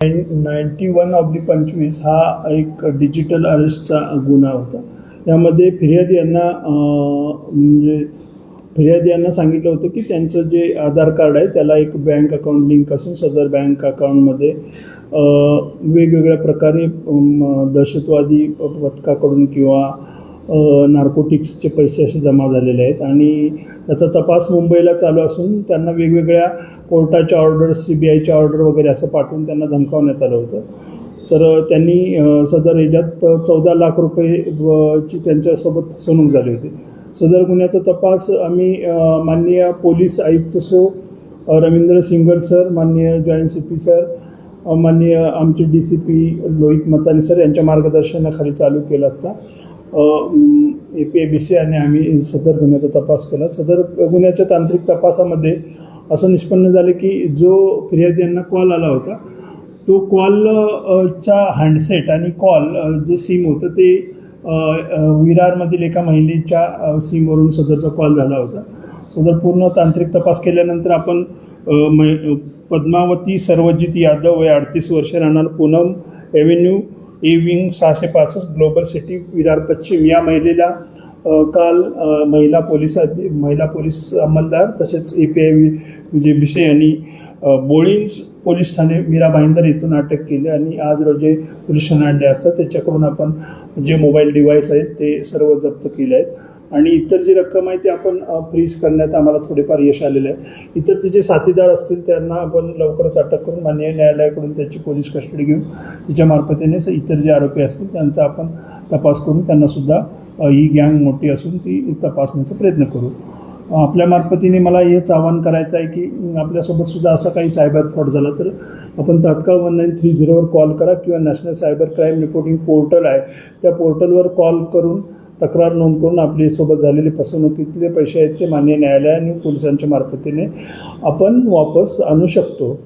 Ninety one ऑब्ली पंचवीस हा एक डिजिटल अरेस्टचा गुन्हा होता. यामध्ये फिर्यादी यांना म्हणजे फिर्यादी यांना सांगितलं होतं की त्यांचं जे आधार कार्ड आहे त्याला एक बँक अकाउंट लिंक असून सदर बँक अकाउंटमध्ये वेगवेगळ्या प्रकारे दहशतवादी पथकाकडून किंवा नार्कोटिक्सचे पैसे असे जमा झालेले आहेत आणि त्याचा तपास मुंबईला चालू असून त्यांना वेगवेगळ्या कोर्टाच्या ऑर्डर सी बी आयच्या ऑर्डर वगैरे असं पाठवून त्यांना धमकावण्यात आलं होतं. तर त्यांनी सदर याच्यात चौदा लाख रुपये ची त्यांच्यासोबत फसवणूक झाली होती. सदर गुन्ह्याचा तपास आम्ही माननीय पोलीस आयुक्त सो रवींद्र सिंगल सर माननीय जॉईंट सी पी सर माननीय आमचे D C P Lohit Matani sir यांच्या मार्गदर्शनाखाली चालू केला असता. A P A B C आणि आम्ही सदर गुन्ह्याचा तपास केला. सदर गुन्ह्याच्या तांत्रिक तपासामध्ये असं निष्पन्न झालं की जो फिर्यादी यांना कॉल आला होता तो कॉलचा हँडसेट आणि कॉल जे सिम होतं ते विरारमधील एका महिलेच्या सीमवरून सिमवरून सदरचा कॉल झाला होता. सदर पूर्ण तांत्रिक तपास केल्यानंतर आपण मै पद्मावती सर्वजित यादव वय अडतीस वर्ष राहणार पूनम एव्हेन्यू ए विंग सहाशे पासष्ट ग्लोबल सिटी विरार पश्चिम या महिलेला काल महिला पोलीस महिला पोलीस अंमलदार तसेच A P I Vijay Bhise यांनी बोळींज पोलीस ठाणे मीरा भाईंदर येथून अटक केली आणि आज रोजी पोलीस ठाणे आणले असतात. त्याच्याकडून आपण जे मोबाईल डिव्हाइस आहेत ते सर्व जप्त केले आहेत. आणि इतर जी रक्कम आहे ती आपण फ्रीज करण्यात आम्हाला थोडेफार यश आलेलं आहे. इतरचे जे साथीदार असतील त्यांना आपण लवकरच अटक करून मान्य न्यायालयाकडून त्याची पोलीस कस्टडी घेऊन तिच्या मार्फतीनेच इतर जे आरोपी असतील त्यांचा आपण तपास करून त्यांनासुद्धा ही गँग मोठी असून ती तपासण्याचा प्रयत्न करू. आपल्या मार्फतीने मला हेच आवाहन करायचं आहे की आपल्यासोबतसुद्धा आपल्यासोबत सुद्धा असा काही सायबर फ्रॉड झाला तर आपण तात्काळ वन नाईन थ्री झिरोवर कॉल करा किंवा national cyber crime reporting portal आहे. त्या पोर्टलवर कॉल करून तक्रार नोंद करून आपली सोबत झालेले फसवणुकीतले पैसे आहेत ते मान्य न्यायालय आणि पोलिसांच्या मार्फतीने आपण वापस आणू शकतो.